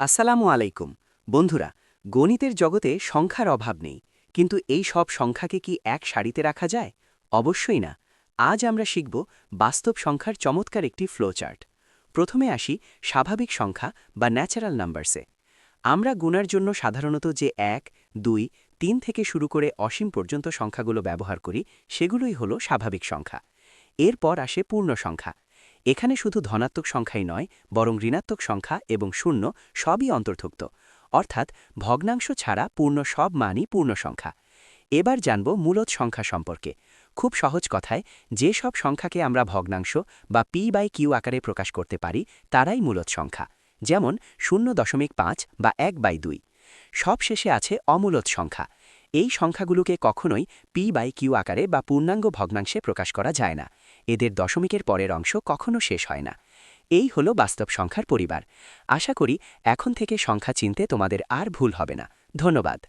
আসসালামু আলাইকুম। বন্ধুরা, গণিতের জগতে সংখ্যার অভাব নেই, কিন্তু এই সব সংখ্যাকে কি এক সারিতে রাখা যায়? অবশ্যই না। আজ আমরা শিখব বাস্তব সংখ্যার চমৎকার একটি ফ্লোচার্ট প্রথমে আসি স্বাভাবিক সংখ্যা বা ন্যাচারাল নাম্বারসে আমরা গুণার জন্য সাধারণত যে এক, দুই, তিন থেকে শুরু করে অসীম পর্যন্ত সংখ্যাগুলো ব্যবহার করি, সেগুলোই হলো স্বাভাবিক সংখ্যা। এরপর আসে পূর্ণ সংখ্যা। এখানে শুধু ধনাত্মক সংখ্যাই নয়, বরং ঋণাত্মক সংখ্যা এবং শূন্য সবই অন্তর্ভুক্ত। অর্থাৎ ভগ্নাংশ ছাড়া পূর্ণ সব মানই পূর্ণ সংখ্যা। এবার জানব মূলত সংখ্যা সম্পর্কে। খুব সহজ কথায়, যে সব সংখ্যাকে আমরা ভগ্নাংশ বা পি বাই কিউ আকারে প্রকাশ করতে পারি, তারাই মূলত সংখ্যা। যেমন শূন্য দশমিক পাঁচ বা এক বাই দুই। সব শেষে আছে অমূলত সংখ্যা। এই সংখ্যাগুলোকে কখনোই পি বাই কিউ আকারে বা পূর্ণাঙ্গ ভগ্নাংশে প্রকাশ করা যায় না। এদের দশমিকের পরের অংশ কখনো শেষ হয় না। এই হলো বাস্তব সংখ্যার পরিবার। আশা করি এখন থেকে সংখ্যা চিনতে তোমাদের আর ভুল হবে না। ধন্যবাদ।